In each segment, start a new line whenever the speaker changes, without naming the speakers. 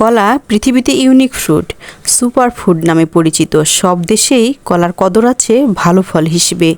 কলা পৃথিবীতে unique fruit super food নামে পরিচিত। সব দেশেই কলার কদর আছে ভালো ফল হিসেবে।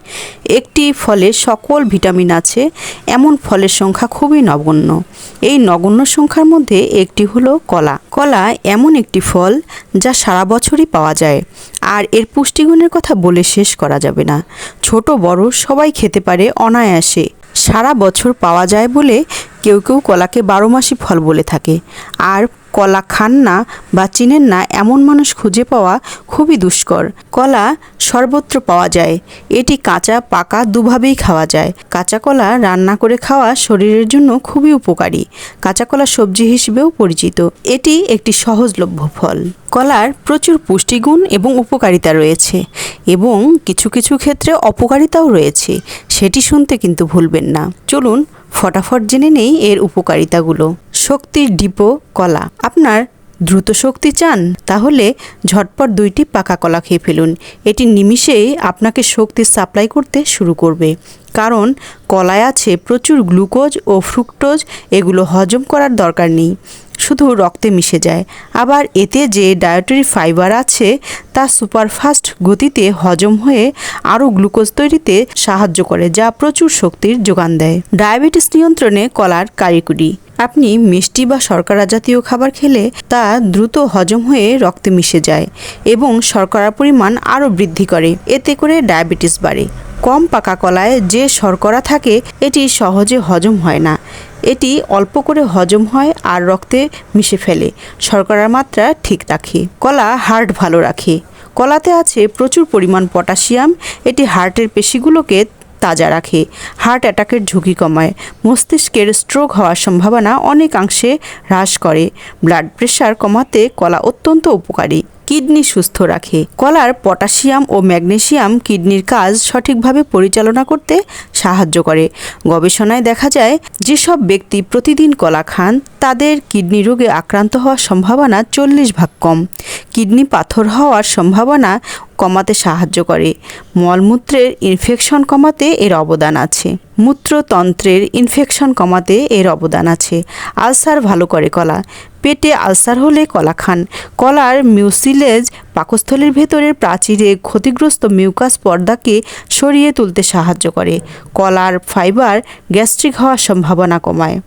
একটি ফলে সকল ভিটামিন আছে, এমন ফলের সংখ্যা খুবই নগণ্য। এই নগণ্য সংখ্যার মধ্যে একটি হলো কলা। কলা এমন একটি ফল যা সারা বছরই পাওয়া যায়। আর এর পুষ্টিগুণের কথা বলে শেষ করা যাবে না। ছোট, বড় সবাই খেতে পারে অনায়াসে। সারা বছর পাওয়া যায় বলে কেউ কেউ কলাকে বারো মাসি ফল বলে থাকে। আর কলা খান না বা চিনেন না এমন মানুষ খুঁজে পাওয়া খুবই দুষ্কর। কলা সর্বত্র পাওয়া যায়। এটি কাঁচা, পাকা দুভাবেই খাওয়া যায়। কাঁচা কলা রান্না করে খাওয়া শরীরের জন্য খুবই উপকারী। কাঁচা কলা সবজি হিসেবেও পরিচিত। এটি একটি সহজলভ্য ফল। কলার প্রচুর পুষ্টিগুণ এবং উপকারিতা রয়েছে এবং কিছু কিছু ক্ষেত্রে অপকারিতাও রয়েছে। সেটি শুনতে কিন্তু ভুলবেন না। চলুন ফটাফট জেনে নেই এর উপকারিতাগুলো। শক্তির ডিপো কলা। আপনার দ্রুত শক্তি চান? তাহলে ঝটপট দুইটি পাকা কলা খেয়ে ফেলুন। এটি নিমিষেই আপনাকে শক্তি সাপ্লাই করতে শুরু করবে। কারণ কলায় আছে প্রচুর গ্লুকোজ ও ফ্রুক্টোজ, এগুলো হজম করার দরকার নেই। শুধু রক্তে মিশে যায়। আবার এতে যে ডায়েটারি ফাইবার আছে, তা সুপারফাস্ট গতিতে হজম হয়ে আরও গ্লুকোজ তৈরিতে সাহায্য করে, যা প্রচুর শক্তির যোগান দেয়। ডায়াবেটিস নিয়ন্ত্রণে কলার কারিকুরি আপনি মিষ্টি বা শর্করা জাতীয় খাবার খেলে তা দ্রুত হজম হয়ে রক্তে মিশে যায় এবং শর্করার পরিমাণ আরও বৃদ্ধি করে। এতে করে ডায়াবেটিস বাড়ে। কম পাকা কলায় যে শর্করা থাকে, এটি সহজে হজম হয় না। এটি অল্প করে হজম হয় আর রক্তে মিশে ফেলে। শর্করার মাত্রা ঠিক রাখে। কলা হার্ট ভালো রাখে। কলাতে আছে প্রচুর পরিমাণ পটাশিয়াম। এটি হার্টের পেশিগুলোকে তাজা রাখে। হার্ট অ্যাটাকের ঝুঁকি কমায়। মস্তিষ্কের স্ট্রোক হওয়ার সম্ভাবনা অনেকাংশে হ্রাস করে। ব্লাড প্রেশার কমাতে কলা অত্যন্ত উপকারী। কিডনি সুস্থ রাখে। কলার, পটাশিয়াম ও ম্যাগনেশিয়াম কিডনির কাজ সঠিকভাবে পরিচালনা করতে সাহায্য করে। গবেষণায় দেখা যায়, যেসব ব্যক্তি প্রতিদিন কলা খান, তাদের কিডনি রোগে আক্রান্ত হওয়ার সম্ভাবনা চল্লিশ ভাগ কম। কিডনি পাথর হওয়ার সম্ভাবনা কমাতে সাহায্য করে। মলমূত্রের ইনফেকশন কমাতে এর অবদান আছে। মূত্রতন্ত্রের ইনফেকশন কমাতে এর অবদান আছে। আলসার ভালো করে কলা। পেটে আলসার হলে কলা খান। কলার মিউসিলেজ পাকস্থলীর ভেতরের প্রাচীরে ক্ষতিগ্রস্ত মিউকাস পর্দাকে সরিয়ে তুলতে সাহায্য করে। কলার ফাইবার গ্যাস্ট্রিক হওয়ার সম্ভাবনা কমায়।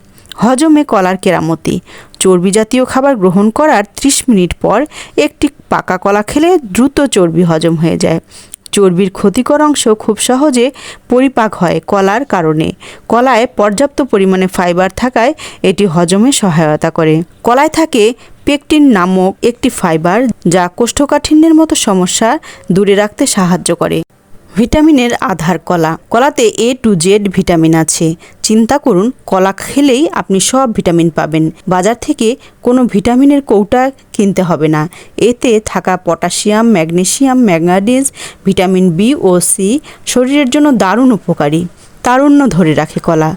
হজমে কলার কেরামতি। চর্বি জাতীয় খাবার গ্রহণ করার 30 মিনিট পর একটি পাকা কলা খেলে দ্রুত চর্বি হজম হয়ে যায়। চর্বির ক্ষতিকর অংশ খুব সহজে পরিপাক হয় কলার কারণে। কলায় পর্যাপ্ত পরিমাণে ফাইবার থাকায় এটি হজমে সহায়তা করে। কলায় থাকে পেকটিন নামক একটি ফাইবার যা কোষ্ঠকাঠিন্যের মতো সমস্যা দূরে রাখতে সাহায্য করে। ভিটামিনের আধার কলা। কলাতে এ টু জেড ভিটামিন আছে। চিন্তা করুন, কলা খেলেই আপনি সব ভিটামিন পাবেন। বাজার থেকে কোনো ভিটামিনের কৌটা কিনতে হবে না। এতে থাকা potassium, magnesium manganese vitamin B ও সি শরীরের জন্য দারুণ উপকারী। তারুণ্য ধরে রাখে কলা।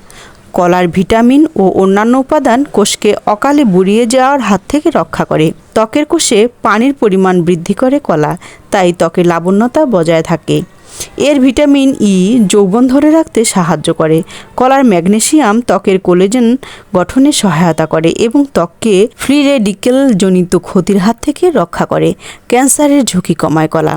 কলার ভিটামিন ও অন্যান্য উপাদান কোষকে অকালে বুড়িয়ে যাওয়ার হাত থেকে রক্ষা করে। ত্বকের কোষে পানির পরিমাণ বৃদ্ধি করে কলা। তাই ত্বকের লাবণ্যতা বজায় থাকে। এর ভিটামিন ই যৌবন ধরে রাখতে সাহায্য করে। কলার ম্যাগনেসিয়াম ত্বকের কোলেজেন গঠনে সহায়তা করে এবং ত্বককে ফ্রি রেডিকেল জনিত ক্ষতির হাত থেকে রক্ষা করে। ক্যান্সারের ঝুঁকি কমায় কলা।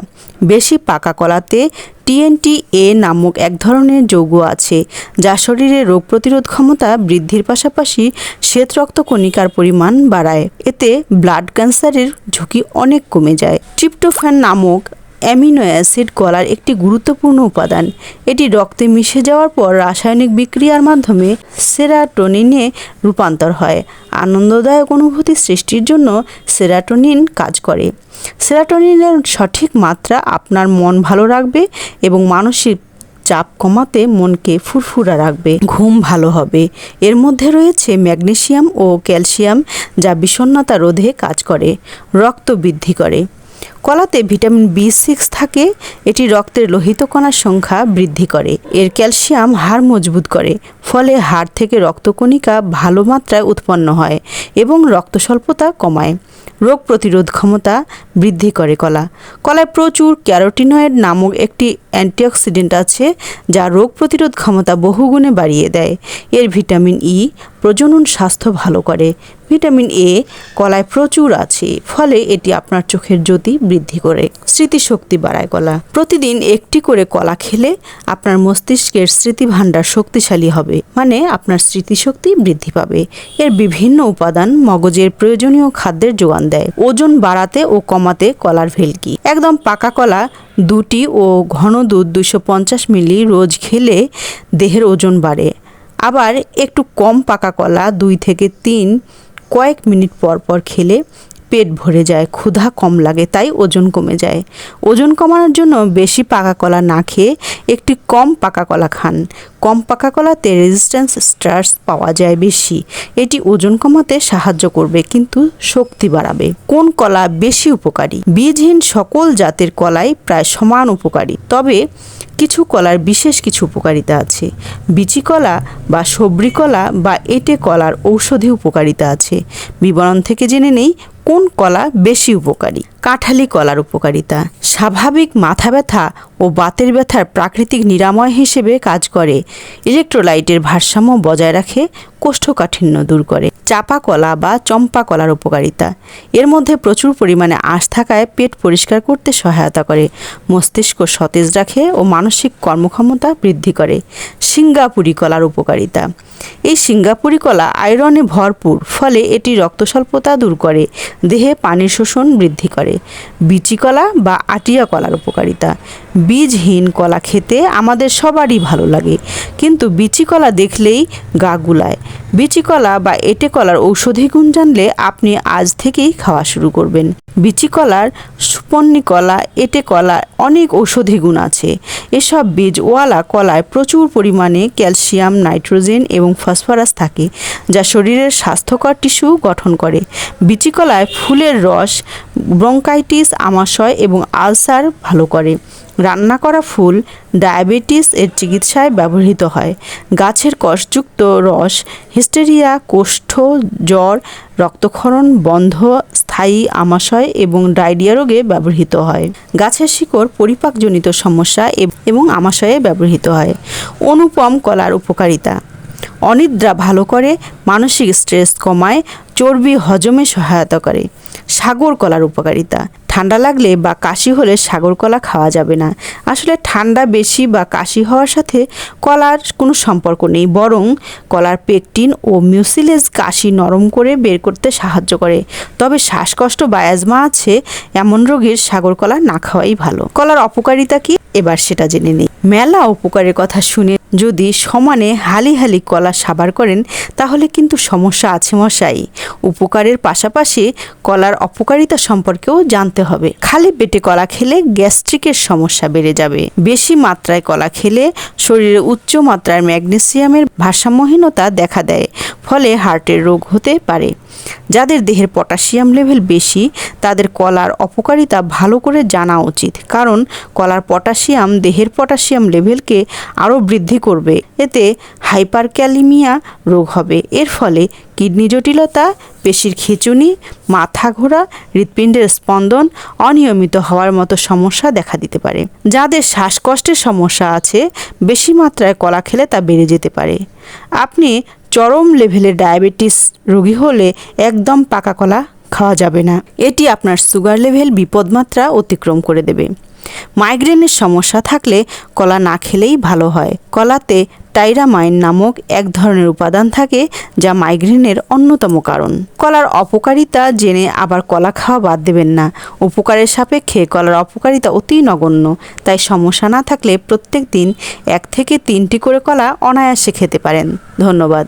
বেশি পাকা কলাতে টিএনটি এ নামক এক ধরনের যৌগ আছে, যা শরীরে রোগ প্রতিরোধ ক্ষমতা বৃদ্ধির পাশাপাশি শ্বেত রক্তকণিকার পরিমাণ বাড়ায়। এতে ব্লাড ক্যান্সারের ঝুঁকি অনেক কমে যায়। ট্রিপ্টোফ্যান নামক অ্যামিনো অ্যাসিড কলার একটি গুরুত্বপূর্ণ উপাদান। এটি রক্তে মিশে যাওয়ার পর রাসায়নিক বিক্রিয়ার মাধ্যমে সেরাটোনিনে রূপান্তর হয়। আনন্দদায়ক অনুভূতি সৃষ্টির জন্য সেরাটোনিন কাজ করে। সেরাটোনিনের সঠিক মাত্রা আপনার মন ভালো রাখবে এবং মানসিক চাপ কমাতে মনকে ফুরফুরা রাখবে। ঘুম ভালো হবে। এর মধ্যে রয়েছে ম্যাগনেসিয়াম ও ক্যালসিয়াম যা বিষণ্ণতা রোধে কাজ করে, রক্ত বৃদ্ধি করে। কলাতে ভিটামিন বি সিক্স থাকে, এটি রক্তের লোহিত কণার সংখ্যা বৃদ্ধি করে। এর ক্যালসিয়াম হাড় মজবুত করে, ফলে হাড় থেকে রক্তকণিকা ভালো মাত্রায় উৎপন্ন হয় এবং রক্ত স্বল্পতা কমায়। রোগ প্রতিরোধ ক্ষমতা বৃদ্ধি করে কলা। কলায় প্রচুর ক্যারোটিনয়েড নামক একটি অ্যান্টিঅক্সিডেন্ট আছে, যা রোগ প্রতিরোধ ক্ষমতা বহুগুণে বাড়িয়ে দেয়। এর ভিটামিন ই প্রজনন স্বাস্থ্য ভালো করে ভিটামিন এ কলায় প্রচুর আছে, ফলে এটি আপনার চোখের জ্যোতি বৃদ্ধি করে, স্মৃতিশক্তি বাড়ায় কলা প্রতিদিন একটি করে কলা খেলে আপনার মস্তিষ্কের স্মৃতিভাণ্ডার শক্তিশালী হবে মানে আপনার স্মৃতিশক্তি বৃদ্ধি পাবে। এর বিভিন্ন উপাদান মগজের প্রয়োজনীয় খাদ্যের যোগান দেয়। ওজন বাড়াতে ও কমাতে কলার ভেলকি। একদম পাকা কলা, দুটি ও ঘন দুধ দুশো মিলি রোজ খেলে দেহের ওজন বাড়ে। আবার একটু কম পাকা কলা, দুই থেকে তিন কয়েক মিনিট পর পর খেলে পেট ভরে যায়, ক্ষুধা কম লাগে, তাই ওজন কমে যায়। ওজন কমানোর জন্য বেশি পাকা কলা না খেয়ে একটি কম পাকা কলা খান। কম পাকা কলাতে রেজিস্ট্যান্স স্টার্স পাওয়া যায় বেশি। এটি ওজন কমাতে সাহায্য করবে, কিন্তু শক্তি বাড়াবে। কোন কলা বেশি উপকারী? বীজহীন সকল জাতের কলাই প্রায় সমান উপকারী। তবে কিছু কলার বিশেষ কিছু উপকারিতা আছে। বিচি কলা বা সবরি কলা বা এটে কলার ঔষধি উপকারিতা আছে। বিবরণ থেকে জেনে নেই কোন কলা বেশি উপকারী। কাঁঠালি কলার উপকারিতা। স্বাভাবিক মাথা ব্যথা ও বাতের ব্যথার প্রাকৃতিক নিরাময় হিসেবে কাজ করে। ইলেকট্রোলাইটের ভারসাম্য বজায় রাখে, কোষ্ঠকাঠিন্য দূর করে। চাপা কলা বা চম্পা কলার উপকারিতা। এর মধ্যে প্রচুর পরিমাণে আঁশ থাকায় পেট পরিষ্কার করতে সহায়তা করে। মস্তিষ্ক সতেজ রাখে ও মানসিক কর্মক্ষমতা বৃদ্ধি করে। সিঙ্গাপুরি কলার উপকারিতা। এই সিঙ্গাপুরি কলা আয়রনে ভরপুর, ফলে এটি রক্তস্বল্পতা দূর করে, দেহে পানির শোষণ বৃদ্ধি করে। বিচি কলা বা আটিয়া কলার উপকারিতা। বীজহীন কলা খেতে আমাদের সবারই ভালো লাগে। কিন্তু বিচি কলা দেখলেই গা গুলায়। বিচি কলা বা এটে কলার ঔষধি গুণ জানলে আপনি আজ থেকেই খাওয়া শুরু করবেন। বিচি কলার সুপন্নি কলা, এটে কলা অনেক ঔষধি গুণ আছে। এসব বীজ ওয়ালা কলায় প্রচুর পরিমাণে ক্যালসিয়াম, নাইট্রোজেন এবং ফসফরাস থাকে, যা শরীরের স্বাস্থ্যকর টিস্যু গঠন করে। বিচি কলায় ফুলের রস, ব্রঙ্কাইটিস, আমাশয় এবং আলসার ভালো করে। রান্না করা ফুল ডায়াবেটিস এর চিকিৎসায় ব্যবহৃত হয়। গাছের কষযুক্ত রস, হিস্টেরিয়া, কোষ্ঠ জ্বর, রক্তক্ষরণ বন্ধ, স্থায়ী আমাশয় এবং ডায়রিয়া রোগে ব্যবহৃত হয়। গাছের শিকড় পরিপাকজনিত সমস্যা এবং আমাশয়ে ব্যবহৃত হয়। অনুপম কলার উপকারিতা অনিদ্রা ভালো করে, মানসিক স্ট্রেস কমায়, চর্বি হজমে সহায়তা করে। সাগর কলার উপকারিতা। ঠান্ডা লাগলে বা কাশি হলে সাগর কলা খাওয়া যাবে না। আসলে ঠান্ডা বেশি বা কাশি হওয়ার সাথে কলার কোনো সম্পর্ক নেই, বরং কলার পেকটিন ও মিউসিলেজ কাশি নরম করে বের করতে সাহায্য করে। তবে শ্বাসকষ্ট বা আছে, এমন রোগীর সাগর কলা না খাওয়াই ভালো। কলার অপকারিতা কি? এবার সেটা জেনে নিই। মেলা উপকারের কথা শুনে যদি সমানে হালি হালি কলা সাবার করেন, তাহলে কিন্তু সমস্যা আছে মশাই। উপকারের পাশাপাশি কলার অপকারিতা সম্পর্কেও জানতে হবে। খালি পেটে কলা খেলে গ্যাস্ট্রিকের সমস্যা বেড়ে যাবে। বেশি মাত্রায় কলা খেলে শরীরে উচ্চ মাত্রার ম্যাগনেসিয়ামের ভারসাম্যহীনতা দেখা দেয়, ফলে হার্টের রোগ হতে পারে। যাদের দেহের পটাশিয়াম লেভেল বেশি, তাদের কলার অপকারিতা ভালো করে জানা উচিত। কারণ কলার পটাশিয়াম দেহের পটাশিয়াম লেভেলকে আরও বৃদ্ধি করবে। এতে হাইপারক্যালিমিয়া রোগ হবে। এর ফলে কিডনি জটিলতা, পেশির খিঁচুনি, মাথা ঘোরা, হৃৎপিণ্ডের স্পন্দন অনিয়মিত হওয়ার মতো সমস্যা দেখা দিতে পারে। যাদের শ্বাসকষ্টের সমস্যা আছে, বেশি মাত্রায় কলা খেলে তা বেড়ে যেতে পারে। আপনি চরম লেভেলে ডায়াবেটিস রোগী হলে একদম পাকা কলা খাওয়া যাবে না। এটি আপনার সুগার লেভেল বিপদমাত্রা অতিক্রম করে দেবে। মাইগ্রেনের সমস্যা থাকলে কলা না খেলেই ভালো হয়। কলাতে টাইরামাইন নামক এক ধরনের উপাদান থাকে যা মাইগ্রেনের অন্যতম কারণ। কলার অপকারিতা জেনে আবার কলা খাওয়া বাদ দেবেন না। উপকারের সাপেক্ষে কলার অপকারিতা অতি নগণ্য। তাই সমস্যা না থাকলে প্রত্যেক দিন এক থেকে তিনটি করে কলা অনায়াসে খেতে পারেন। ধন্যবাদ।